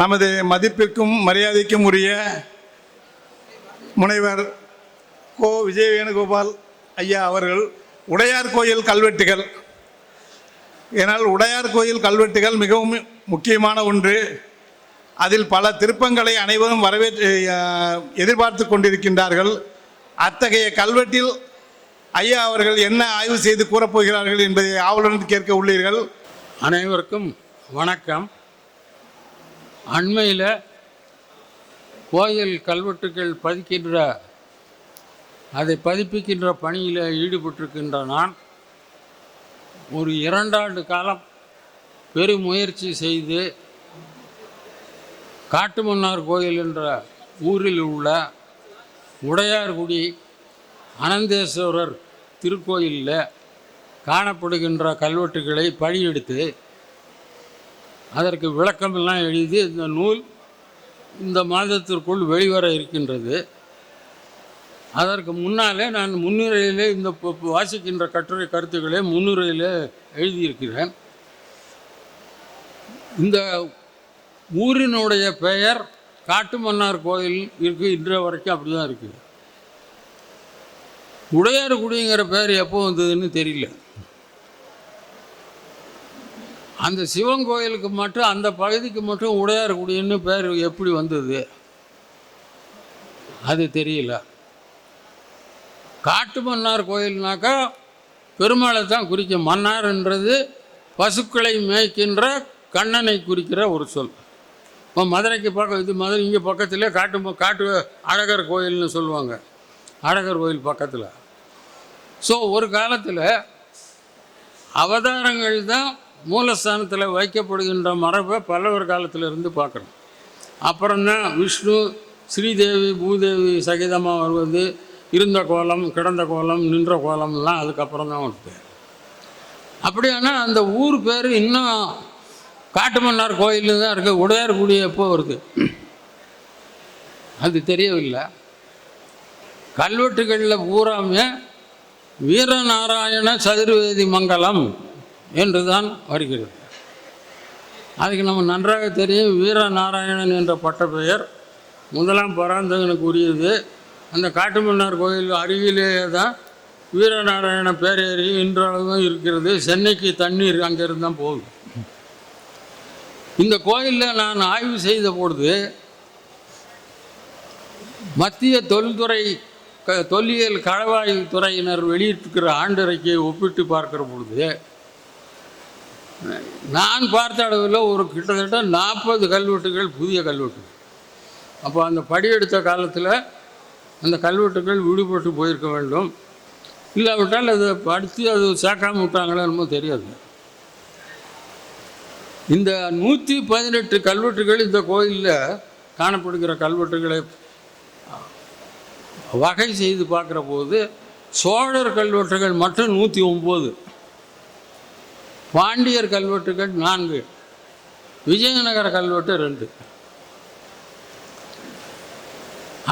நமது மதிப்பிற்கும் மரியாதைக்கும் உரிய முனைவர் கோ விஜய வேணுகோபால் ஐயா அவர்கள் உடையார் கோயில் கல்வெட்டுகள். ஏனால் உடையார் கோயில் கல்வெட்டுகள் மிகவும் முக்கியமான ஒன்று. அதில் பல திருப்பங்களை அனைவரும் வரவேற்று எதிர்பார்த்து கொண்டிருக்கின்றார்கள். அத்தகைய கல்வெட்டில் ஐயா அவர்கள் என்ன ஆய்வு செய்து கூறப்போகிறார்கள் என்பதை ஆவலுடன் கேட்க உள்ளீர்கள். அனைவருக்கும் வணக்கம். அண்மையில் கோயில் கல்வெட்டுகள் பதிக்கின்ற அதை பதிப்பிக்கின்ற பணியில் ஈடுபட்டிருக்கின்ற நான் ஒரு இரண்டாண்டு காலம் பெருமுயற்சி செய்து காட்டுமன்னார் கோயில் என்ற ஊரில் உள்ள உடையார்குடி அனந்தேஸ்வரர் திருக்கோயிலில் காணப்படுகின்ற கல்வெட்டுகளை பணியெடுத்து அதற்கு விளக்கமெல்லாம் எழுதி இந்த நூல் இந்த மாதத்திற்குள் வெளிவர இருக்கின்றது. அதற்கு முன்னாலே நான் முன்னுரையிலே இந்த வாசிக்கின்ற கட்டுரை கருத்துக்களை முன்னுரையிலே எழுதியிருக்கிறேன். இந்த ஊரினுடைய பெயர் காட்டுமன்னார் கோயில் இருக்கு இன்றைய வரைக்கும் அப்படி தான் இருக்குது. உடையார்குடிங்கிற பெயர் எப்போ வந்ததுன்னு தெரியல. அந்த சிவன் கோயிலுக்கு மட்டும் அந்த பகுதிக்கு மட்டும் உடையார்குடின்னு பேர் எப்படி வந்தது? அது தெரியல. காட்டு மன்னார் கோயில்னாக்கா பெருமாளை தான் குறிக்கும். மன்னார்ன்றது பசுக்களை மேய்க்கின்ற கண்ணனை குறிக்கிற ஒரு சொல். இப்போ மதுரைக்கு பக்கம் இது மதுரை இங்கே பக்கத்தில் காட்டு காட்டு அழகர் கோயில்னு சொல்லுவாங்க. அழகர் கோயில் பக்கத்தில். ஸோ ஒரு காலத்தில் அவதாரங்கள் தான் மூலஸ்தானத்தில் வைக்கப்படுகின்ற மரபை பல்லவர் காலத்தில் இருந்து பார்க்குறோம் அப்புறம்தான் விஷ்ணு ஸ்ரீதேவி பூதேவி சகிதமாக வருவது இருந்த கோலம் கிடந்த கோலம் நின்ற கோலம்லாம் அதுக்கப்புறம் தான் வருது அப்படியானா அந்த ஊர் பேர் இன்னும் காட்டுமன்னார் கோயில் தான் இருக்குது உடையார்குடி எப்போ வருது? அது தெரியவில்லை. கல்வெட்டுகளில் பூராமே வீரநாராயண சதுர்வேதி மங்கலம். என்று தான் வருகிறது. அதுக்கு நம்ம நன்றாக தெரியும் வீர நாராயணன் என்ற பட்டப்பெயர். முதலாம் பராந்தகனுக்கு உரியது. அந்த காட்டுமன்னார் கோயில் அருகிலேயே தான் வீரநாராயண பேரேரி இன்றளவும் இருக்கிறது. சென்னைக்கு தண்ணீர் அங்கிருந்து தான் போகுது. இந்த கோயிலில் நான் ஆய்வு செய்த பொழுது மத்திய தொல்துறை க தொல்லியல் களவாய் துறையினர் வெளியிட்டிருக்கிற ஆண்டறிக்கையை ஒப்பிட்டு பார்க்கிற பொழுது நான் பார்த்த அளவில் ஒரு கிட்டத்தட்ட நாற்பது கல்வெட்டுகள் புதிய கல்வெட்டுகள் அப்போ அந்த படி எடுத்த காலத்தில் அந்த கல்வெட்டுகள் விடுபட்டு போயிருக்க வேண்டும். இல்லாவிட்டால் அதை படித்து அது சேர்க்காம விட்டாங்களோ என்னமோ தெரியாது. இந்த நூற்றி பதினெட்டு கல்வெட்டுகள் இந்த கோயிலில் காணப்படுகிற கல்வெட்டுகளை வகை செய்து பார்க்குற போது சோழர் கல்வெட்டுகள் மட்டும் நூற்றி ஒம்பது பாண்டியர் கல்வெட்டுகள் நான்கு விஜயநகர கல்வெட்டு ரெண்டு.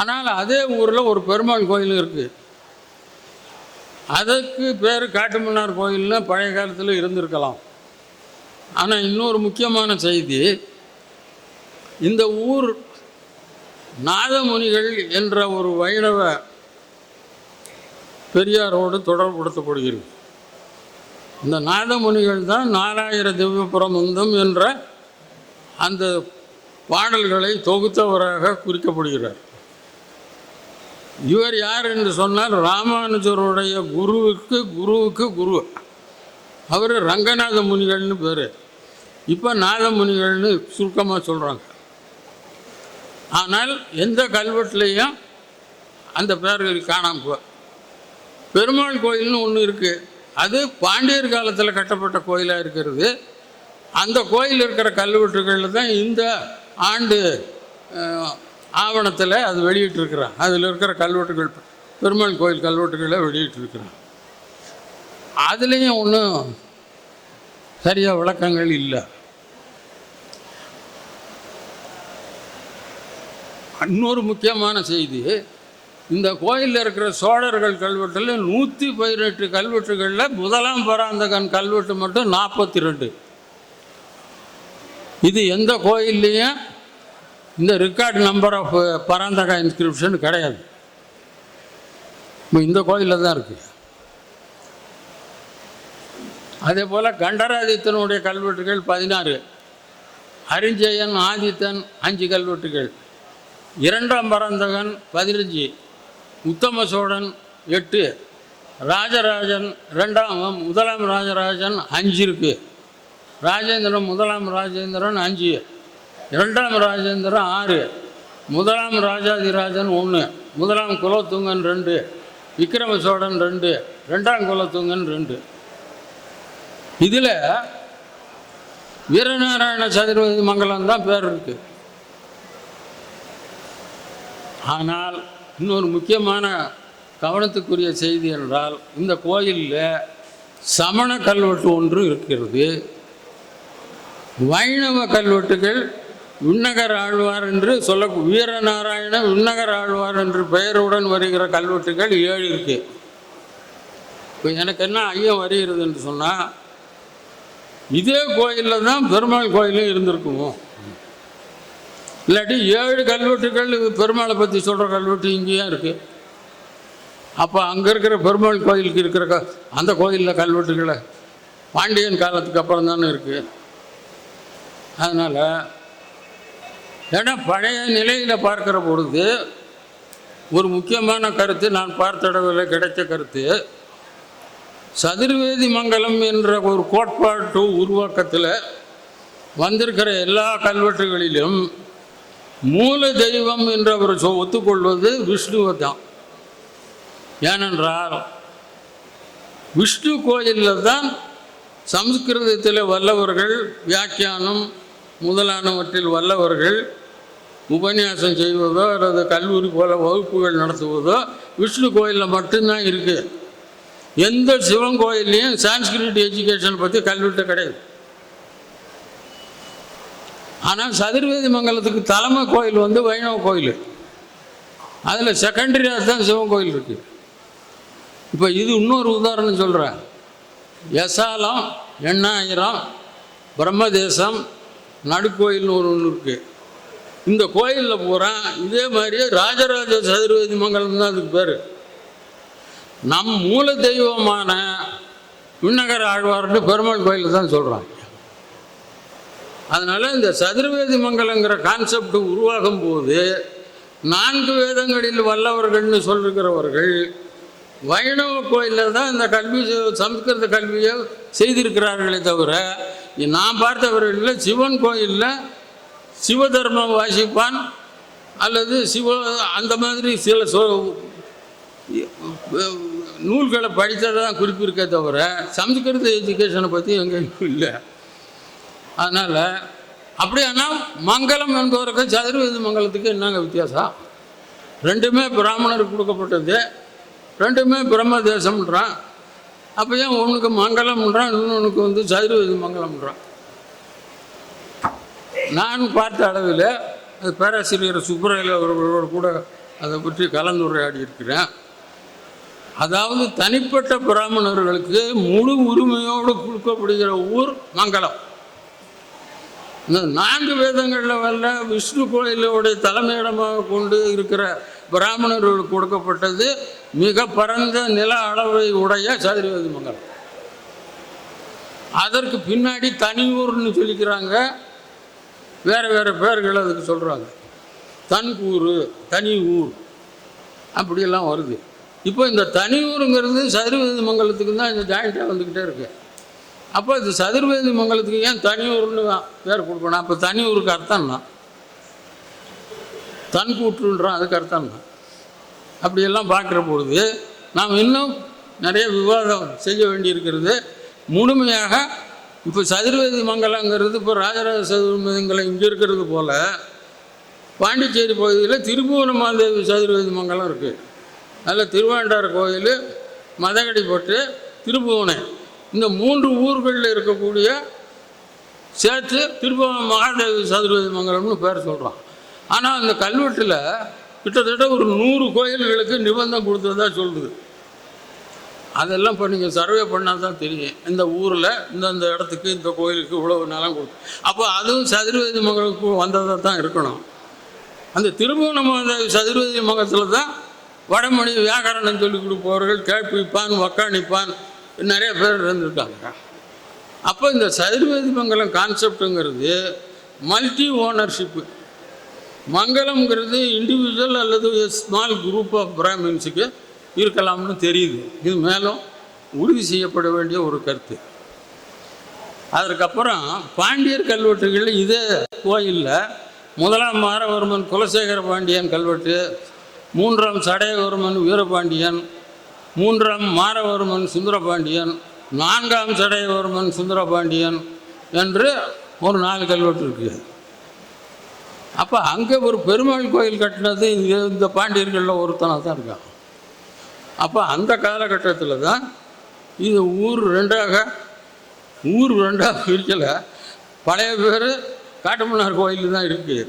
ஆனால் அதே ஊரில் ஒரு பெருமாள் கோயில் இருக்குது அதுக்கு பேர் காட்டுமன்னார் கோயில்னு பழைய காலத்தில் இருந்திருக்கலாம். ஆனால் இன்னொரு முக்கியமான செய்தி இந்த ஊர் நாதமுனிகள் என்ற ஒரு வைணவ பெரியாரோடு தொடர்புபடுத்தப்படுகிறது. இந்த நாதமுனிகள் தான் நாலாயிர திவ்ய பிரபந்தம் என்ற அந்த பாடல்களை தொகுத்தவராக குறிக்கப்படுகிறார். இவர் யார் என்று சொன்னால் ராமானுஜருடைய குருவுக்கு குருவுக்கு குரு. அவர் ரங்கநாத முனிகள்னு பேர். இப்போ நாதமுனிகள்னு சுருக்கமாக சொல்கிறாங்க ஆனால் எந்த கல்வெட்டுலேயும் அந்த பேர்கள் காணாமல் போ பெருமாள் கோயில்னு ஒன்று இருக்குது அது பாண்டியர் காலத்தில் கட்டப்பட்ட கோயிலாக இருக்கிறது. அந்த கோயில் இருக்கிற கல்வெட்டுகளில் தான் இந்த ஆண்டு ஆவணத்தில் அது வெளியிட்டிருக்கிறான். அதில் இருக்கிற கல்வெட்டுகள் பெருமாள் கோயில் கல்வெட்டுகளை வெளியிட்டிருக்கிறான். அதுலேயும் ஒன்றும் சரியாக விளக்கங்கள் இல்லை. இன்னொரு முக்கியமான செய்தி இந்த கோயிலில் இருக்கிற சோழர்கள் கல்வெட்டில் நூற்றி பதினெட்டு கல்வெட்டுகளில் முதலாம் பராந்தகன் கல்வெட்டு மட்டும் நாற்பத்தி ரெண்டு இது எந்த கோயில்லையும் இந்த record number of Parantaka inscription கிடையாது. இப்போ இந்த கோயிலில் தான் இருக்குது அதே போல் கண்டராதித்தனுடைய கல்வெட்டுகள் பதினாறு. அரிஞ்சயன் ஆதித்தன் அஞ்சு கல்வெட்டுகள். இரண்டாம் பராந்தகன் பதினஞ்சு. உத்தம சோழன் எட்டு ராஜராஜன் ரெண்டாம் முதலாம் ராஜராஜன் அஞ்சு இருக்குது ராஜேந்திரன் முதலாம் ராஜேந்திரன் அஞ்சு இரண்டாம் ராஜேந்திரன் ஆறு முதலாம் ராஜாதிராஜன் ஒன்று முதலாம் குலத்துங்கன் ரெண்டு விக்ரம சோழன் ரெண்டு ரெண்டாம் குலத்துங்கன் ரெண்டு. இதில் வீரநாராயண சதுர்வேதி மங்கலம் தான் பேர் இருக்குது ஆனால் இன்னொரு முக்கியமான கவனத்துக்குரிய செய்தி என்றால் இந்த கோயிலில் சமண கல்வெட்டு ஒன்று இருக்கிறது. வைணவ கல்வெட்டுகள் விண்ணகர் ஆழ்வார் என்று சொல்ல வீரநாராயண விண்ணகர் ஆழ்வார் என்று பெயருடன் வருகிற கல்வெட்டுகள் ஏழு இருக்கு. இப்போ எனக்கு என்ன ஐயம் வருகிறது என்று சொன்னால் இதே கோயிலில் தான் பெருமாள் கோயிலும் இருந்திருக்குமோ? இல்லாட்டி ஏழு கல்வெட்டுகள் பெருமாளை பற்றி சொல்கிற கல்வெட்டு இங்கேயும் இருக்குது அப்போ அங்கே இருக்கிற பெருமாள் கோயிலுக்கு இருக்கிற க அந்த கோயிலில் கல்வெட்டுகளை பாண்டியன் காலத்துக்கு அப்புறம் தானே இருக்குது அதனால் ஏன்னா பழைய நிலையில் பார்க்கிற பொழுது ஒரு முக்கியமான கருத்து நான் பார்த்த இடவில் கிடைச்ச கருத்து சதுர்வேதி மங்கலம் என்ற ஒரு கோட்பாட்டு உருவாக்கத்தில் வந்திருக்கிற எல்லா கல்வெட்டுகளிலும் மூல தெய்வம் என்று அவர் சொ- ஒத்துக்கொள்வது விஷ்ணுவை தான் ஏனென்றால் விஷ்ணு கோயிலில் தான் சம்ஸ்கிருதத்தில் வல்லவர்கள் வியாக்கியானம் முதலானவற்றில் வல்லவர்கள் உபன்யாசம் செய்வதோ அல்லது கல்லூரி போல வகுப்புகள் நடத்துவதோ விஷ்ணு கோயிலில் மட்டும்தான் இருக்குது எந்த சிவன் கோயில்லையும் சான்ஸ்கிரிட் எஜுகேஷன் பற்றி கல்வெட்டு கிடையாது. ஆனால் சதுர்வேதி மங்கலத்துக்கு தலைமை கோயில் வந்து வைணவ கோயில். அதில் செகண்டரியாக தான் சிவன் கோயில் இருக்குது இப்போ இது இன்னொரு உதாரணம் சொல்கிறேன் எசாலம் எண்ணாயிரம் பிரம்மதேசம் நடுக்கோயில்னு ஒரு ஒன்று இருக்குது இந்த கோயிலில் பூரா இதே மாதிரியே ராஜராஜ சதுர்வேதி மங்கலம் தான் அதுக்கு பேர். நம் மூல தெய்வமான விண்ணகர ஆழ்வார்னு பெருமாள் கோயிலில் தான் சொல்கிறாங்க அதனால் இந்த சதுர்வேதி மங்கலங்கிற கான்செப்ட் உருவாகும் போது நான்கு வேதங்களில் வல்லவர்கள்னு சொல்லுகிறவர்கள் வைணவ கோயிலில் தான் இந்த கல்வி சம்ஸ்கிருத கல்வியை செய்திருக்கிறார்களே தவிர நான் பார்த்தவர்களில் சிவன் கோயிலில் சிவதர்மம் வாசிப்பான் அல்லது சிவ அந்த மாதிரி சில சொ நூல்களை படித்ததை தான் குறிப்பிருக்கே தவிர சம்ஸ்கிருத எஜுகேஷனை பற்றி எங்கேயும் இல்லை. அதனால் அப்படியானா மங்களம் என்பவருக்கும் சதுர்வேதி மங்கலத்துக்கு என்னங்க வித்தியாசம்? ரெண்டுமே பிராமணருக்கு கொடுக்கப்பட்டது. ரெண்டுமே பிரம்ம தேசம்ன்றான். அப்போ ஏன் உனக்கு மங்களம்ன்றான் இன்னொன்றுக்கு வந்து சதுர்வேதி மங்களம்ன்றான்? நான் பார்த்த அளவில் அது பேராசிரியர் சுப்பரையில் அவர்களோடு கூட அதை பற்றி கலந்துரையாடி இருக்கிறேன் அதாவது தனிப்பட்ட பிராமணர்களுக்கு முழு உரிமையோடு கொடுக்கப்படுகிற ஊர் மங்களம். இந்த நான்கு வேதங்களில் வல்ல விஷ்ணு கோயிலோடைய தலைமையிடமாக கொண்டு இருக்கிற பிராமணர்களுக்கு கொடுக்கப்பட்டது மிக பரந்த நில அளவை உடைய சதுர்வேதி மங்கலம். அதற்கு பின்னாடி தனி ஊர்னு சொல்லிக்கிறாங்க. வேறு வேறு பேர்கள் அதுக்கு சொல்கிறாங்க தன்கூர் தனி ஊர் அப்படியெல்லாம் வருது. இப்போ இந்த தனி ஊருங்கிறது சதுர்வேதி மங்கலத்துக்கு தான் இந்த ஜாயிண்ட்டாக வந்துக்கிட்டே இருக்குது அப்போ இது சதுர்வேதி மங்கலத்துக்கு ஏன் தனி ஊர்னு பேர் கொடுக்கணும்? அப்போ தனி ஊருக்கு தான் தன் கூற்றுன்றான் அதுக்கு அர்த்தம்னா அப்படியெல்லாம் பார்க்குற பொழுது நாம் இன்னும் நிறைய விவாதம் செய்ய வேண்டியிருக்கிறது. முழுமையாக இப்போ சதுர்வேதி மங்கலங்கிறது இப்போ ராஜராஜ சதுர்வேதிமங்கலம் இங்கே இருக்கிறது போல் பாண்டிச்சேரி பகுதியில் திருபுவனமாதேவி சதுர்வேதி மங்கலம் இருக்குது அதில் திருவாண்டார் கோயில் மதகடிப்பட்டு திருபுவனை இந்த மூன்று ஊர்களில் இருக்கக்கூடிய சேர்த்து திருப்பம் மகாதேவி சதுர்வேதி மங்கலம்னு பேர் சொல்கிறான் ஆனால் அந்த கல்வெட்டில் கிட்டத்தட்ட ஒரு நூறு கோயில்களுக்கு நிபந்தம் கொடுத்ததா சொல்லுது. அதெல்லாம் இப்போ நீங்கள் சர்வே பண்ணால் தான் தெரியும். இந்த ஊரில் இந்தந்த இடத்துக்கு இந்த கோயிலுக்கு இவ்வளவு நிலம் கொடுக்கும் அப்போ அதுவும் சதுர்வேதி மங்கலுக்கு வந்ததாக தான் இருக்கணும். அந்த திருபுவனமாதேவி சதுர்வேதி மகத்தில் தான் வடமொழி வியாகரணம் சொல்லிக் கொடுப்பவர்கள் கேட்பிப்பான் வக்காணிப்பான் நிறைய பேர் இருந்திருக்காங்க. அப்போ இந்த சதுர்வேதி மங்கலம் கான்செப்டுங்கிறது மல்டி ஓனர்ஷிப்பு மங்கலம்ங்கிறது இண்டிவிஜுவல் அல்லது ஸ்மால் குரூப் ஆஃப் பிராமின்ஸுக்கு இருக்கலாம்னு தெரியுது. இது மேலும் உறுதி செய்யப்பட வேண்டிய ஒரு கருத்து. அதற்கப்புறம் பாண்டியர் கல்வெட்டுகளில் இதே கோயிலில் முதலாம் மாரவர்மன் குலசேகர பாண்டியன் கல்வெட்டு மூன்றாம் சடையவர்மன் வீரபாண்டியன் மூன்றாம் மாரவர்மன் சுந்தரபாண்டியன் நான்காம் சடையவர்மன் சுந்தரபாண்டியன் என்று ஒரு நாலு கல்வெட்டு இருக்குது அப்போ அங்கே ஒரு பெருமாள் கோயில் கட்டினது இங்கே இந்த பாண்டியர்களில் ஒருத்தனாக தான் இருக்கான் அப்போ அந்த காலகட்டத்தில் தான் இது ஊர் ரெண்டாக ஊர் ரெண்டாக பிரிக்கலை. பழைய பேர் காட்டுமன்னார் கோயில் தான் இருக்குது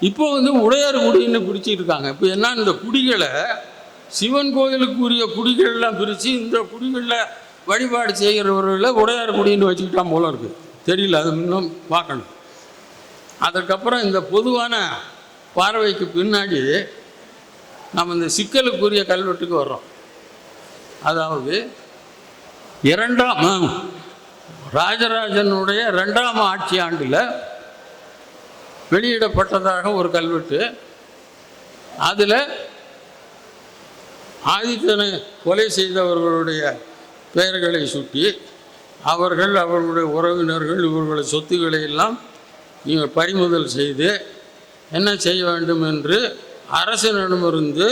இப்போ வந்து உடையார் குடின்னு பிடிச்சிருக்காங்க இப்போ என்ன இந்த குடிகளை சிவன் கோயிலுக்குரிய குடிகள்லாம் பிரித்து இந்த குடிகளில் வழிபாடு செய்கிறவர்களை உடையார் குடின்னு வச்சுக்கிட்டான் போல இருக்குது தெரியல அது இன்னும் பார்க்கணும். அதற்கப்புறம் இந்த பொதுவான பார்வைக்கு பின்னாடி நம்ம இந்த சிக்கலுக்குரிய கல்வெட்டுக்கு வர்றோம். அதாவது இரண்டாம் ராஜராஜனுடைய ரெண்டாம் ஆட்சி ஆண்டில் வெளியிடப்பட்டதாக ஒரு கல்வெட்டு. அதில் ஆதித்தனை கொலை செய்தவர்களுடைய பெயர்களை சுட்டி அவர்கள் அவர்களுடைய உறவினர்கள் இவர்களுடைய சொத்துக்களை எல்லாம் நீங்கள் பறிமுதல் செய்து என்ன செய்ய வேண்டும் என்று அரசனிடமிருந்து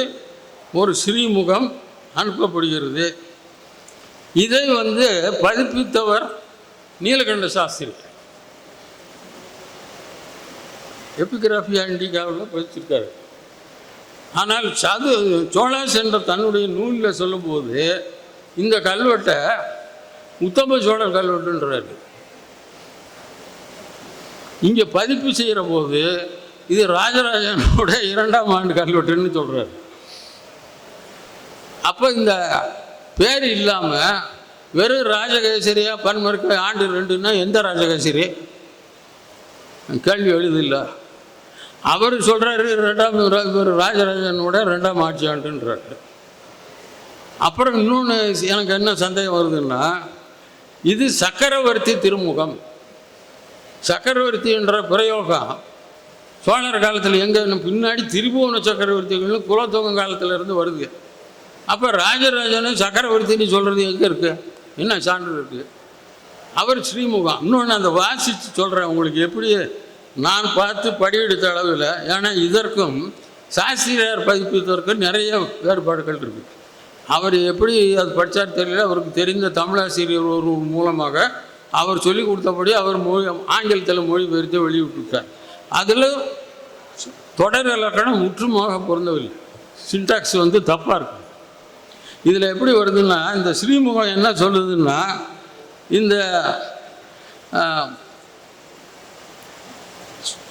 ஒரு ஸ்ரீமுகம் அனுப்பப்படுகிறது. இதை வந்து பதிப்பித்தவர் நீலகண்ட சாஸ்திரி எபிகிராஃபி ஆண்டிகாவில் பதிச்சிருக்காரு. ஆனால் சது சோழாஸ் என்ற தன்னுடைய நூலில் சொல்லும்போது இந்த கல்வெட்டை உத்தம சோழர் கல்வெட்டுன்றாரு. இங்கே பதிப்பு செய்கிற போது இது ராஜராஜனோட இரண்டாம் ஆண்டு கல்வெட்டுன்னு சொல்கிறாரு அப்போ இந்த பேர் இல்லாமல் வெறும் ராஜகேசரியா பன்மர்க்க ஆண்டு ரெண்டுன்னா எந்த ராஜகேசரி? கேள்வி எழுதில்லை. அவர் சொல்கிறாரு ரெண்டாம் ராஜராஜனோட ரெண்டாம் ஆட்சி அப்புறம் இன்னொன்று எனக்கு என்ன சந்தேகம் வருதுன்னா இது சக்கரவர்த்தி திருமுகம். சக்கரவர்த்தி என்ற பிரயோகம் சோழர் காலத்தில் எங்கே பின்னாடி திரிபுவன சக்கரவர்த்திகள்னு குலத்தொங்கம் காலத்தில் இருந்து வருது. அப்போ ராஜராஜனை சக்கரவர்த்தின்னு சொல்கிறது எங்கே இருக்குது என்ன சான்று இருக்குது அவர் ஸ்ரீமுகம். இன்னொன்று அந்த வாசித்து சொல்கிறேன் உங்களுக்கு எப்படி நான் பார்த்து படியெடுத்த அளவில் ஏன்னா இதற்கும் சாஸ்திரியார் பதிப்பித்தவருக்கும் நிறைய வேறுபாடுகள் இருக்குது அவர் எப்படி அது படித்தார் தெரியல அவருக்கு தெரிந்த தமிழாசிரியர் ஒரு மூலமாக அவர் சொல்லிக் கொடுத்தபடி அவர் மொழி ஆங்கிலத்தில் மொழிபெயர்த்து வெளியிட்டிருக்கார். அதில் தொடர் இலக்கணம் முற்றுமாக பொருந்தவில்லை. சின்டாக்ஸ் வந்து தப்பாக இருக்கு. இதில் எப்படி வருதுன்னா இந்த ஸ்ரீமுகம் என்ன சொல்லுதுன்னா இந்த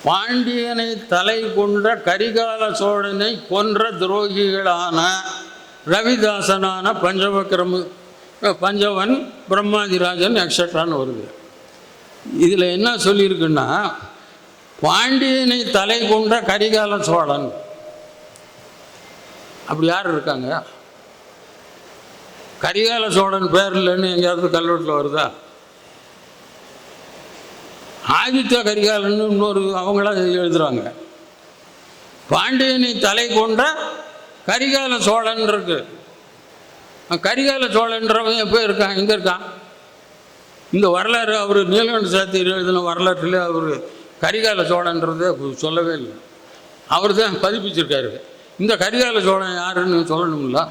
பாண்டியனை தலை கொண்ட கரிகால சோழனை கொன்ற துரோகிகளான ரவிதாசனான பஞ்சவக்கிரம பஞ்சவன் பிரம்மாதிராஜன் எக்ஸட்ரான்னு வருது. இதில் என்ன சொல்லியிருக்குன்னா பாண்டியனை தலை கொண்ட கரிகால சோழன். அப்படி யார் இருக்காங்க? கரிகால சோழன் பேர் இல்லைன்னு எங்கேயாவது கல்வெட்டில் வருதா? ஆதித்த கரிகாலன் இன்னொரு அவங்களாம் எழுதுறாங்க. பாண்டியனை தலை கொண்ட கரிகால சோழன் இருக்கு. கரிகால சோழன்றவன் எப்போ இருக்கான்? எங்கே இருக்கான்? இந்த வரலாறு அவர் நீலகண்ட சாத்திரி எழுதின வரலாற்றில் அவர் கரிகால சோழன்றதை சொல்லவே இல்லை. அவர் தான் பதிப்பிச்சிருக்காரு. இந்த கரிகால சோழன் யாருன்னு சொல்லணும்ல?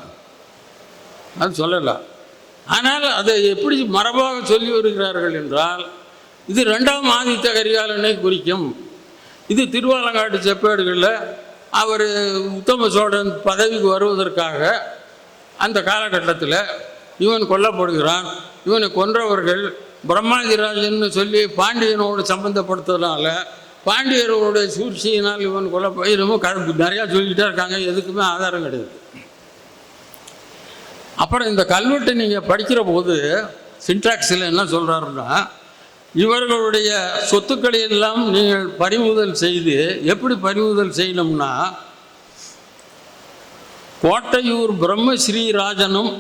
அது சொல்லலாம் ஆனால் அதை எப்படி மரபாக சொல்லி வருகிறார்கள் என்றால் இது ரெண்டாம் ஆதித்த கரிகாலனை குறிக்கும். இது திருவாலங்காட்டு செப்பேடுகளில் அவர் உத்தம சோழன் பதவிக்கு வருவதற்காக அந்த காலகட்டத்தில் இவன் கொல்லப்படுகிறான். இவனை கொன்றவர்கள் பிரம்மாதிராஜன்னு சொல்லி பாண்டியனோடு சம்பந்தப்படுத்துறதுனால பாண்டியர்களுடைய சூழ்ச்சியினால் இவன் கொல்ல என்னமோ க நிறையா சொல்லிக்கிட்டே இருக்காங்க. எதுக்குமே ஆதாரம் கிடையாது. அப்புறம் இந்த கல்வெட்டை நீங்கள் படிக்கிற போது சின்டாக்ஸில் என்ன சொல்கிறாருன்னா இவர்களுடைய சொத்துக்களை எல்லாம் நீங்கள் பறிமுதல் செய்து எப்படி பறிமுதல் செய்யணும்னா கோட்டையூர் பிரம்மஸ்ரீராஜனும்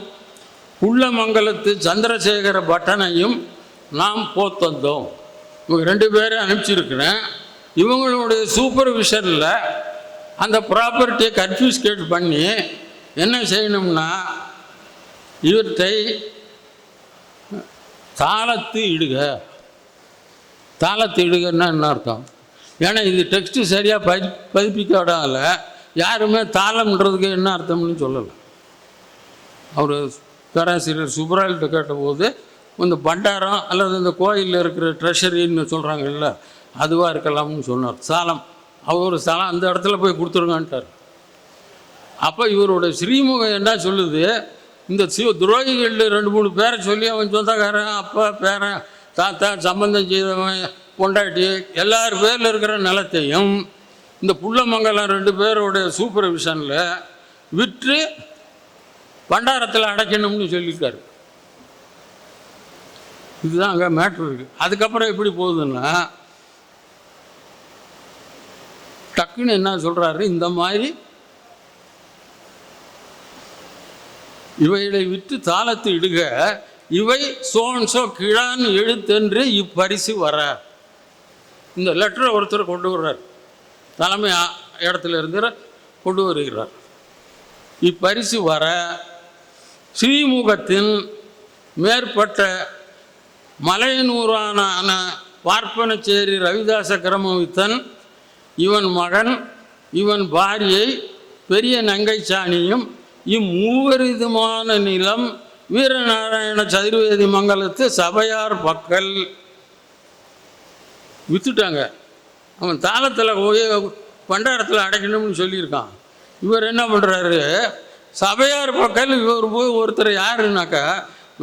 உள்ளமங்கலத்து சந்திரசேகர பட்டனையும் நாம் போத்தந்தோம். இவங்க ரெண்டு பேரும் அனுப்பிச்சிருக்கிறேன். இவங்களுடைய சூப்பர்விஷனில் அந்த ப்ராப்பர்ட்டியை கன்ஃபியூஸ்கேட் பண்ணி என்ன செய்யணும்னா இவற்றை தாளத்து இடுக. தாளத்தை இடுகன்னா என்ன அர்த்தம்? ஏன்னா இது டெக்ஸ்ட்டு சரியாக பதி பதிப்பிக்காதால யாருமே தாளம்ன்றதுக்கு என்ன அர்த்தம்னு சொல்லலை. அவர் பேராசிரியர் சுப்ரால்கிட்ட கேட்டபோது இந்த பண்டாரம் அல்லது இந்த கோயிலில் இருக்கிற ட்ரெஷரின்னு சொல்கிறாங்கல்ல அதுவாக இருக்கலாம்னு சொன்னார். சாலம் அவர் சாலம் அந்த இடத்துல போய் கொடுத்துருங்கன்ட்டார். அப்போ இவரோட ஸ்ரீமுகம் என்ன சொல்லுது? இந்த சிவ துரோகிகளில் ரெண்டு மூணு பேரை சொல்லி அவன் சொந்தக்காரன் அப்பா பேரன் தாத்தா சம்பந்தம் செய்தவன் பொண்டாட்டி எல்லார் பேரில் இருக்கிற நிலத்தையும் இந்த புள்ளமங்கலம் ரெண்டு பேருடைய சூப்பர்விஷனில் விற்று பண்டாரத்தில் அடைக்கணும்னு சொல்லியிருக்காரு. இதுதான் அங்கே மேட்ரு இருக்குது அதுக்கப்புறம் எப்படி போகுதுன்னா டக்குன்னு என்ன சொல்கிறாரு இந்த மாதிரி இவைகளை விற்று தாளத்து இடுக இவை சோன்சோ கிழான் எழுத்தென்று இப்பரிசு வர. இந்த லெட்டரை ஒருத்தர் கொண்டு வர்றார். தலைமை இடத்துல இருந்து கொண்டு வருகிறார். இப்பரிசு வர ஸ்ரீமுகத்தின் மேற்பட்ட மலையனூரான பார்ப்பனச்சேரி ரவிதாச கிரமவித்தன் இவன் மகன் இவன் பாரியை பெரிய நங்கைச்சாணியும் இம்மூவரிதுமான நிலம் வீரநாராயண சதுர்வேதி மங்கலத்து சபையார் பக்கல். வித்துட்டாங்க. அவன் தாளத்தில் போய் பண்டாரத்தில் அடைக்கணும்னு சொல்லியிருக்கான். இவர் என்ன பண்ணுறாரு சபையார் பக்கல் இவர் போய் ஒருத்தர் யாருனாக்கா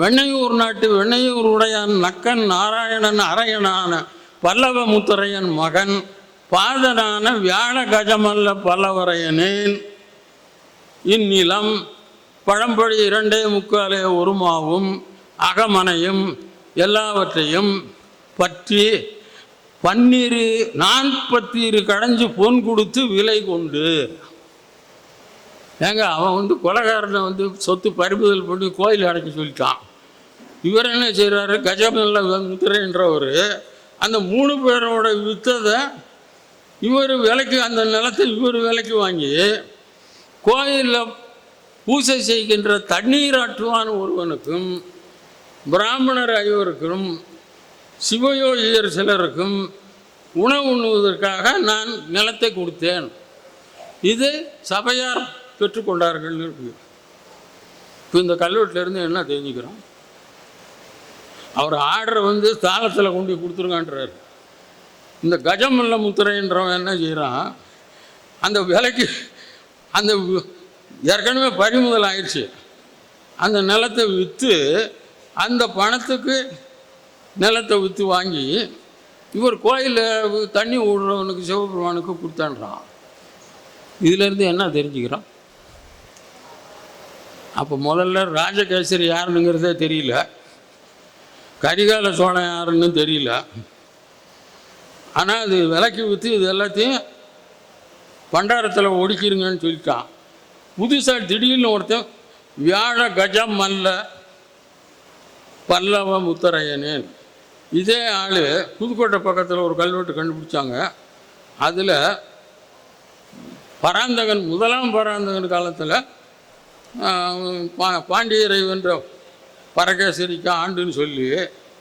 வெண்ணையூர் நாட்டு வெண்ணையூர் உடையான் நக்கன் நாராயணன் அரையனான பல்லவ முத்தரையன் மகன் பாதனான வியாழ கஜமல்ல பல்லவரையனேன். இந்நிலம் பழம்பொழி இரண்டே முக்காலே உருமாவும் அகமனையும் எல்லாவற்றையும் பற்றி பன்னிரு நாற்பத்தீரு கடைஞ்சு பொன் கொடுத்து விலை கொண்டு. ஏங்க அவன் வந்து கொலகாரனை வந்து சொத்து பறிமுதல் பண்ணி கோயில் அடைக்க சொல்லிட்டான். இவர் என்ன செய்கிறாரு கஜமல்ல முத்திரைன்றவர் அந்த மூணு பேரோட வித்ததை இவர் விலைக்கு அந்த நிலத்தை இவர் விலைக்கு வாங்கி கோயிலில் பூசை செய்கின்ற தண்ணீராற்றுவான் ஒருவனுக்கும் பிராமணர் ஐவருக்கும் சிவயோகியர் சிலருக்கும் உணவு உண்ணுவதற்காக நான் நிலத்தை கொடுத்தேன். இது சபையார் பெற்றுக்கொண்டார்கள் இருக்கு. இப்போ இந்த கல்வெட்டிலேருந்து என்ன தெரிஞ்சுக்கிறோம்? அவர் ஆர்டரை வந்து தாளத்தில் கொண்டு கொடுத்துருக்கான்றார் இந்த கஜமல்ல முத்திரைன்றவன் என்ன செய்கிறான் அந்த விலைக்கு அந்த ஏற்கனவே பறிமுதல் ஆயிடுச்சு. அந்த நிலத்தை விற்று அந்த பணத்துக்கு நிலத்தை விற்று வாங்கி இவர் கோயிலில் தண்ணி விடுறவனுக்கு சிவபெருமானுக்கு கொடுத்தான்றான். இதிலேருந்து என்ன தெரிஞ்சுக்கிறோம்? அப்போ முதல்ல ராஜகேசரி யாருனுங்கிறதே தெரியல. கரிகால சோழன் யாருன்னு தெரியல. ஆனால் அது விலைக்கு விற்று இது எல்லாத்தையும் பண்டாரத்தில் ஒடுக்கிடுங்கன்னு சொல்லிட்டான். புதுசாக திடீர்னு ஒருத்தன் வியாழ கஜம் மல்ல பல்லவ முத்தரையனேன். இதே ஆள் புதுக்கோட்டை பக்கத்தில் ஒரு கல்வெட்டு கண்டுபிடிச்சாங்க. அதில் பராந்தகன் முதலாம் பராந்தகன் காலத்தில் பா பாண்டியரை வென்ற பரகேசரிக்கு ஆண்டுன்னு சொல்லி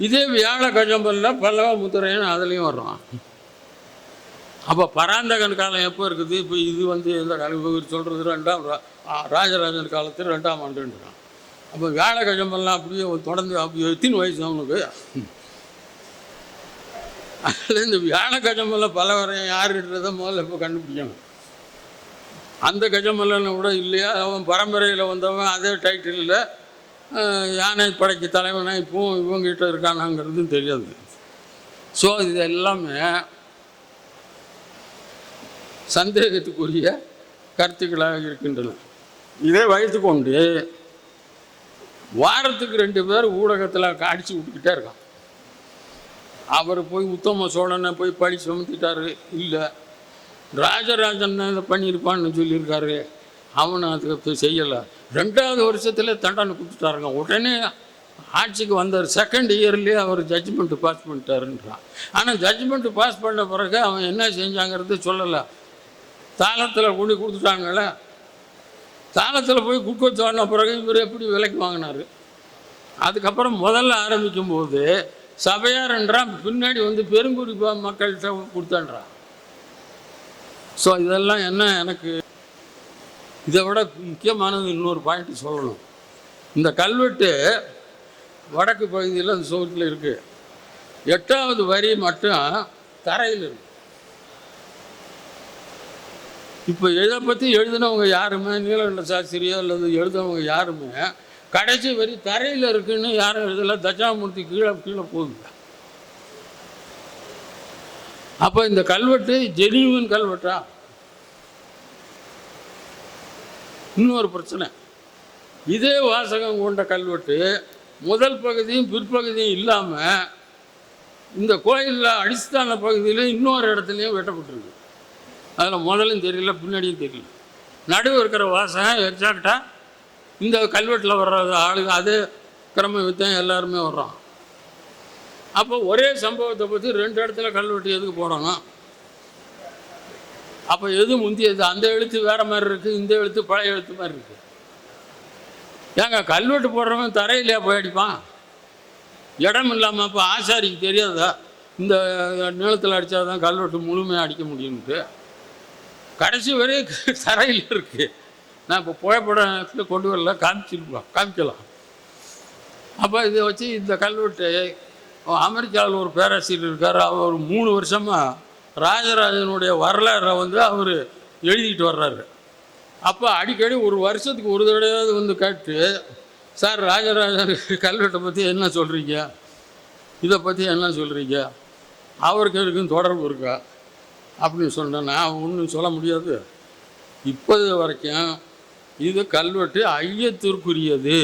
இதே வியாழ கஜம்பல்ல பல்லவ முத்திரையன் அதுலேயும் வர்றான். அப்போ பராந்தகன் காலம் எப்போ இருக்குது? இப்போ இது வந்து எந்த காலம் சொல்கிறது ரெண்டாம் ரா- ராஜராஜன் காலத்தில் ரெண்டாம் ஆண்டுன்றான். அப்போ வேலை கஜம்பெல்லாம் அப்படியே தொடர்ந்து அப்படி எத்தனை வயசு அவனுக்கு? அதில் இந்த வியாழ கஜமெல்லாம் பல வரையும் முதல்ல இப்போ கண்டுபிடிக்கணும். அந்த கஜமல்லனை கூட இல்லையா? அவன் பரம்பரையில் வந்தவன் அதே டைட்டிலில் யானை படைக்கு தலைவனா இப்போவும் இவங்ககிட்ட இருக்கானாங்கிறதும் தெரியாது. ஸோ இது எல்லாமே சந்தேகத்துக்குரிய கருத்துக்களாக இருக்கின்றன. இதை வைத்துக்கொண்டு வாரத்துக்கு ரெண்டு பேர் ஊடகத்தில் அடித்து விட்டுக்கிட்டே இருக்கான். அவர் போய் உத்தம சோழனை போய் பழி சுமத்திட்டாரு. இல்லை ராஜராஜன் தான் இதை பண்ணியிருப்பான்னு சொல்லியிருக்காரு. அவன் அதுக்கு செய்யலை. ரெண்டாவது வருஷத்தில் தண்டனை கொடுத்துட்டாருங்க. உடனே ஆட்சிக்கு வந்தார். செகண்ட் இயர்லேயே அவர் ஜட்ஜ்மெண்ட்டு பாஸ் பண்ணிட்டாருன்றான். ஆனால் ஜட்ஜ்மெண்ட்டு பாஸ் பண்ண பிறகு அவன் என்ன செஞ்சாங்கிறது சொல்லலை. தாளத்தில் கொண்டு கொடுத்துட்டாங்கள தாளத்தில் போய் குக்க சொன்ன பிறகு இவர் எப்படி விலைக்கு வாங்கினார்? அதுக்கப்புறம் முதல்ல ஆரம்பிக்கும் போது சபையார்ன்றான் பின்னாடி வந்து பெருங்குடிப்பா மக்கள்கிட்ட கொடுத்தான்றான் ஸோ இதெல்லாம் என்ன எனக்கு இதை விட முக்கியமானது இன்னொரு பாயிண்ட் சொல்லணும். இந்த கல்வெட்டு வடக்கு பகுதியில் அந்த சோகத்தில் இருக்குது எட்டாவது வரி மட்டும் தரையில் இருக்குது இப்போ இதை பற்றி எழுதினவங்க யாருமே நீலகண்ட சாஸ்திரியோ அல்லது எழுதினவங்க யாருமே கடைசி வரி தரையில் இருக்குன்னு யாரும் எழுதல தட்சாமூர்த்தி கீழே கீழே போகுது. அப்போ இந்த கல்வெட்டு ஜெனியூன் கல்வெட்டா? இன்னொரு பிரச்சனை. இதே வாசகம் கொண்ட கல்வெட்டு முதல் பகுதியும் பிற்பகுதியும் இல்லாமல் இந்த கோயிலில் அடிஸ்தான பகுதியில் இன்னொரு இடத்துலையும் வெட்டப்பட்டிருக்கு. அதில் முதலும் தெரியல பின்னாடியும் தெரியல. நடுவு இருக்கிற வாசகம் எக்ஸாக்டாக இந்த கல்வெட்டில் வர்ற ஆளுங்க அதே கிரம வித்தம் எல்லாருமே வர்றோம் அப்போ ஒரே சம்பவத்தை பற்றி ரெண்டு இடத்துல கல்வெட்டு எதுக்கு போடணும்? அப்போ எது முந்தியது? அந்த எழுத்து வேறு மாதிரி இருக்குது இந்த எழுத்து பழைய எழுத்து மாதிரி இருக்குது ஏங்க கல்வெட்டு போடுறவன் தரையிலேயே போய் அடிப்பான்? இடம் இல்லாமல் அப்போ ஆசாரிக்கு தெரியாதா? இந்த நிலத்தில் அடித்தா தான் கல்வெட்டு முழுமையாக அடிக்க முடியும்ட்டு கடைசி வரை தரையில் இருக்குது நான் இப்போ புகைப்படத்தில் கொண்டு வரல காமிச்சிருக்கலாம் காமிக்கலாம். அப்போ இதை வச்சு இந்த கல்வெட்டு அமெரிக்காவில் ஒரு பேராசிரியர் இருக்கார் அவர் மூணு வருஷமாக ராஜராஜனுடைய வரலாறை வந்து அவர் எழுதிக்கிட்டு வர்றாரு. அப்போ அடிக்கடி ஒரு வருஷத்துக்கு ஒரு தடவையாவது வந்து கேட்டு சார் ராஜராஜன் கல்வெட்டை பற்றி என்ன சொல்கிறீங்க இதை பற்றி என்ன சொல்கிறீங்க அவருக்கு இருக்கும் தொடர்பு இருக்கா? அப்படின்னு சொன்னேன் நான் ஒன்றும் சொல்ல முடியாது. இப்போது வரைக்கும் இது கல்வெட்டு ஐயத்திற்குரியது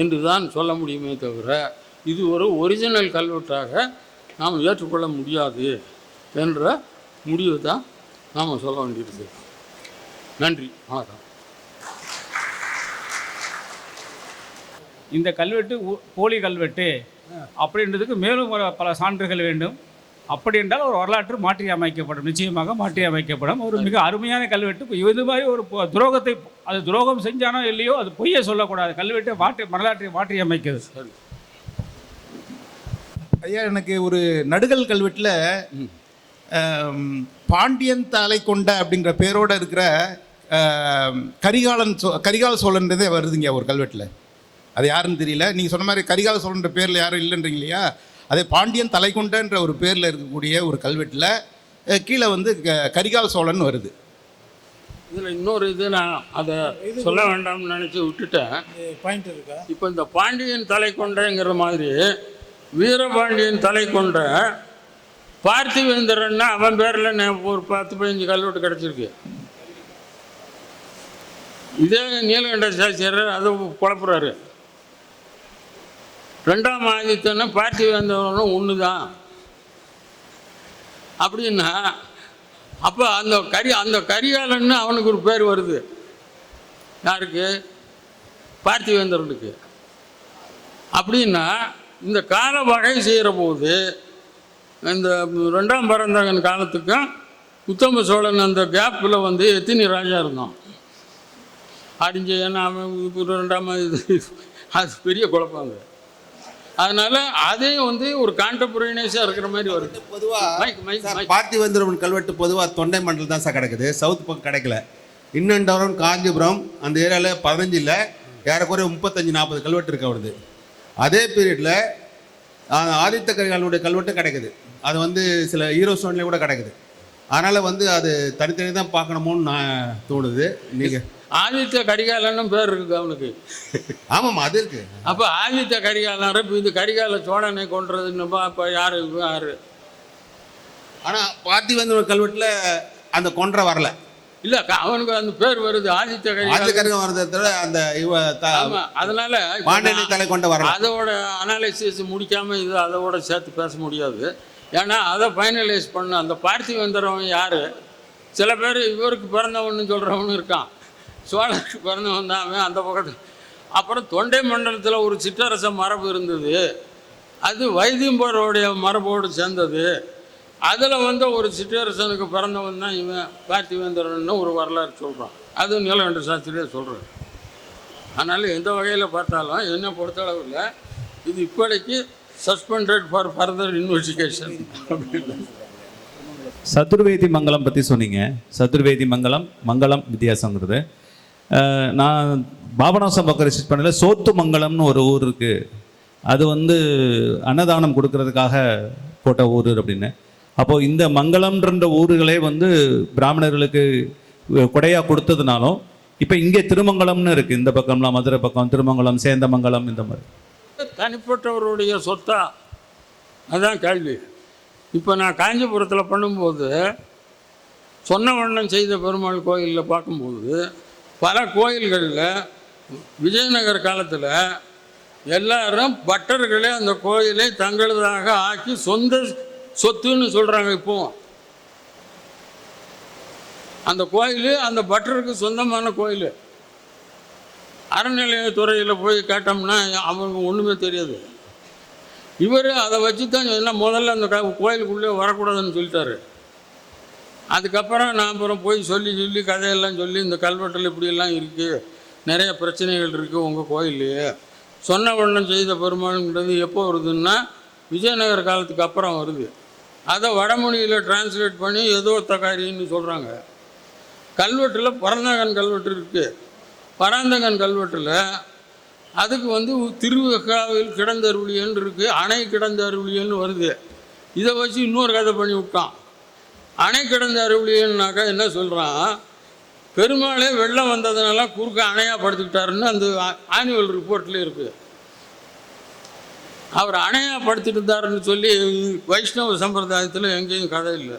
என்று தான் சொல்ல முடியுமே தவிர இது ஒரு ஒரிஜினல் கல்வெட்டாக நாம் ஏற்றுக்கொள்ள முடியாது என்ற முடிவு தான் நாம் சொல்ல வேண்டியிருக்கு நன்றி. வணக்கம். இந்த கல்வெட்டு போலி கல்வெட்டு அப்படின்றதுக்கு மேலும் பல சான்றுகள் வேண்டும். அப்படி என்றால் ஒரு வரலாற்று மாற்றி அமைக்கப்படும். நிச்சயமாக மாற்றி அமைக்கப்படும். ஒரு மிக அருமையான கல்வெட்டு. இப்போ இது மாதிரி ஒரு துரோகத்தை அது துரோகம் செஞ்சானோ இல்லையோ அது பொய்யை சொல்லக்கூடாது. கல்வெட்டை மாற்றி வரலாற்றை மாற்றி அமைக்கிறது. ஐயா எனக்கு ஒரு நடுகல் கல்வெட்டில் பாண்டியன் தலை கொண்ட அப்படிங்கிற பேரோடு இருக்கிற கரிகாலன் சோ கரிகால சோழன்றதே வருதுங்க ஒரு கல்வெட்டில். அது யாருன்னு தெரியல. நீங்கள் சொன்ன மாதிரி கரிகால சோழன்ற பேரில் யாரும் இல்லைன்றீங்க இல்லையா? அதே பாண்டியன் தலை கொண்டன்ற ஒரு பேரில் இருக்கக்கூடிய ஒரு கல்வெட்டில் கீழே வந்து க- கரிகால சோழன் வருது. இதில் இன்னொரு இது நான் அதை சொல்ல வேண்டாம்னு நினச்சி விட்டுட்டேன். பாயிண்ட் இருக்கா? இப்போ இந்த பாண்டியன் தலை கொண்டங்கிற மாதிரி வீரபாண்டியன் தலை கொண்ட பார்த்திவேந்திரன்னா அவன் பேரில் நான் ஒரு பத்து பதினஞ்சு கல்வெட்டு கிடச்சிருக்கு. இதே நீலகண்ட சாஸ்திரர் அதை குழப்புறாரு. ரெண்டாம் ஆதித்தன்னு பார்த்திவேந்திரனும் ஒன்று தான் அப்படின்னா அப்போ அந்த கரி அந்த கரிகாலன்னு அவனுக்கு ஒரு பேர் வருது. யாருக்கு? பார்த்திவேந்திரனுக்கு அப்படின்னா இந்த கால வகை செய்கிற போது இந்த ரெண்டாம் பரந்தகன் காலத்துக்கும் உத்தம சோழன் அந்த கேப்பில் வந்து எத்தினி ராஜா இருந்தான். அடிஞ்சயன் அவன் ரெண்டாம் இது அது பெரிய குழப்பங்க அதனால அதையும் வந்து ஒரு கான்டெம்பரேனியஸாக இருக்கிற மாதிரி வருது. மைக் பார்த்திவேந்திரவன் கல்வெட்டு பொதுவாக தொண்டை மண்டலம் தான் சார் கிடக்குது. சவுத் பக்கம் கிடைக்கல. இன்னண்டவரம் காஞ்சிபுரம் அந்த ஏரியாவில் பதினஞ்சில் ஏறக்குறைய முப்பத்தஞ்சு நாற்பது கல்வெட்டு இருக்கு அவருது. அதே பீரியடில் ஆதித்த கரிகாலனுடைய கல்வெட்டு கிடைக்குது. அது வந்து சில ஹீரோ ஸ்டோன்லேயே கூட கிடைக்குது. அதனால் வந்து அது தனித்தனி தான் பார்க்கணுமோன்னு நான் தோணுது. நீங்கள் ஆதித்ய கரிகாலன்னு பேர் இருக்குது அவனுக்கு. ஆமாம்மா அது இருக்குது அப்போ ஆதித்த கரிகாலன் இப்போ இது கரிகால சோழனை கொன்றதுன்னுப்பா அப்போ யார் யார்? ஆனால் பார்த்திவேந்திரன் கல்வெட்டில் அந்த கொன்றை வரல. இல்லை அவனுக்கு அந்த பேர் வருது ஆதித்த கரிகாலன் ஆதிக்கருங்க வரதை அந்த இவ அதனால பாண்டியனை நான் தலை கொண்ட வரலாம் அதோட அனாலிசிஸ் முடிக்காம இது அதோட சேர்த்து பேச முடியாது. ஏன்னா அதை ஃபைனலைஸ் பண்ண அந்த பார்த்திவேந்திரவன் யாரு? சில பேர் இவருக்கு பிறந்தவன்னு சொல்றவனும் இருக்கான். சோழருக்கு பிறந்து வந்தாமே அந்த பக்கத்து அப்புறம் தொண்டை மண்டலத்தில் ஒரு சிற்றரச மரபு இருந்தது. அது வைத்தியம்பரோடைய மரபோடு சேர்ந்தது. அதில் வந்து ஒரு சிற்றரசனுக்கு பிறந்தவன் தான் இவன் பார்த்திவேந்திரன்னு ஒரு வரலாறு சொல்கிறான் அது நீலகண்ட சாஸ்திரியே சொல்கிறார் அதனால் எந்த வகையில் பார்த்தாலும் என்னை பொறுத்தளவில் இது இப்போதைக்கு சஸ்பெண்டட் ஃபார் ஃபர்தர் இன்வெஸ்டிகேஷன் அப்படின்னு சதுர்வேதி மங்கலம் பற்றி சொன்னீங்க. சதுர்வேதி மங்கலம் மங்கலம் வித்தியாசங்கிறது. நான் பாபநாசம் பக்கம் ரிசர்ச் பண்ணல சோத்து மங்கலம்னு ஒரு ஊர் இருக்குது அது வந்து அன்னதானம் கொடுக்கறதுக்காக போட்ட ஊர் அப்படின்னு. அப்போது இந்த மங்கலம்ன்ற ஊர்களே வந்து பிராமணர்களுக்கு கொடையாக கொடுத்ததுனாலும் இப்போ இங்கே திருமங்கலம்னு இருக்குது இந்த பக்கம்லாம் மதுரை பக்கம் திருமங்கலம் சேந்தமங்கலம் இந்த மாதிரி. தனிப்பட்டவருடைய சொத்தா? அதுதான் கேள்வி. இப்போ நான் காஞ்சிபுரத்தில் பண்ணும்போது சொன்ன வண்ணம் செய்த பெருமாள் கோயிலில் பார்க்கும்போது பல கோயில்களில் விஜயநகர காலத்தில் எல்லாரும் பட்டர்களே அந்த கோயிலை தங்களதாக ஆக்கி சொந்த சொத்துன்னு சொல்கிறாங்க இப்போவும் அந்த கோயில் அந்த பட்டருக்கு சொந்தமான கோயில். அறநிலையத்துறையில் போய் கேட்டோம்னா அவங்களுக்கு ஒன்றுமே தெரியாது. இவர் அதை வச்சு தான் என்ன முதல்ல அந்த க- கோயிலுக்குள்ளே வரக்கூடாதுன்னு சொல்லிட்டாரு. அதுக்கப்புறம் நான் அப்புறம் போய் சொல்லி சொல்லி கதையெல்லாம் சொல்லி இந்த கல்வெட்டில் இப்படியெல்லாம் இருக்குது நிறைய பிரச்சனைகள் இருக்குது உங்கள் கோயில்லையே. சொன்ன வண்ணம் செய்த பெருமாள்ன்றது எப்போ வருதுன்னா விஜயநகர காலத்துக்கு அப்புறம் வருது. அதை வடமொழியில் டிரான்ஸ்லேட் பண்ணி ஏதோ தகாரின்னு சொல்கிறாங்க கல்வெட்டில் பரந்தகன் கல்வெட்டு இருக்குது பராந்தகன் கல்வெட்டில் அதுக்கு வந்து திருவகாவில் கிடந்தருளியன் இருக்குது அணை கிடந்தருளியன்னு வருது. இதை வச்சு இன்னொரு கதை பண்ணி விட்டான். அணை கிடந்த அருளியன்னாக்கா என்ன சொல்கிறான் பெருமாளே வெள்ளம் வந்ததுனால குறுக்க அணையாக படுத்துக்கிட்டாருன்னு அந்த ஆனுவல் ரிப்போர்ட்டில் இருக்குது அவர் அணையாக படுத்துட்டு இருந்தாருன்னு சொல்லி வைஷ்ணவ சம்பிரதாயத்தில் எங்கேயும் கதை இல்லை.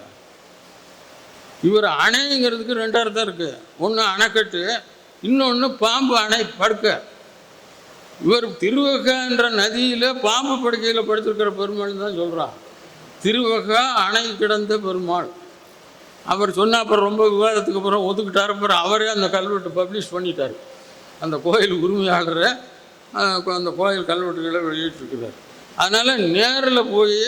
இவர் அணைங்கிறதுக்கு ரெண்டு தான் இருக்குது ஒன்று அணைக்கட்டு இன்னொன்று பாம்பு அணை படுக்க. இவர் திருவகன்ற நதியில் பாம்பு படுக்கையில் படுத்திருக்கிற பெருமாள் தான் சொல்கிறான் திருவகா அணை கிடந்த பெருமாள். அவர் சொன்ன அப்புறம் ரொம்ப விவாதத்துக்கு அப்புறம் ஒதுக்கிட்டார். அப்புறம் அவரே அந்த கல்வெட்டு பப்ளிஷ் பண்ணிட்டார். அந்த கோயில் உரிமையாளரை அந்த கோயில் கல்வெட்டுகளை வெளியிட்டிருக்கிறார். அதனால் நேரில் போய்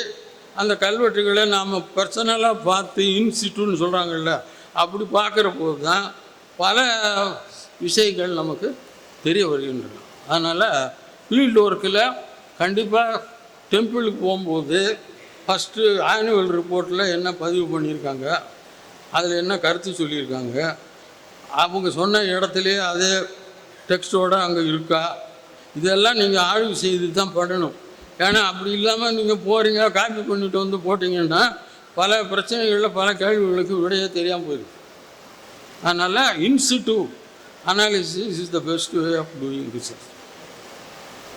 அந்த கல்வெட்டுகளை நாம் பர்சனலாக பார்த்து இன்ஸ்டியூட்னு சொல்கிறாங்கல்ல அப்படி பார்க்குற போது தான் பல விஷயங்கள் நமக்கு தெரிய வருகின்றன. அதனால் ஃபீல்டு ஒர்க்கில் கண்டிப்பாக டெம்பிளுக்கு போகும்போது ஃபஸ்ட்டு ஆனுவல் ரிப்போர்ட்டில் என்ன பதிவு பண்ணியிருக்காங்க? அதில் என்ன கருத்து சொல்லியிருக்காங்க? அவங்க சொன்ன இடத்துலையே அதே டெக்ஸ்டோடு அங்கே இருக்கா? இதெல்லாம் நீங்கள் ஆய்வு செய்து தான் பண்ணணும். ஏன்னா அப்படி இல்லாமல் நீங்கள் போகிறீங்க காப்பி பண்ணிட்டு வந்து போட்டிங்கன்னா பல பிரச்சனைகளில் பல கேள்விகளுக்கு விடையே தெரியாமல் போயிருக்கு அதனால் institute analysis is the best way of doing research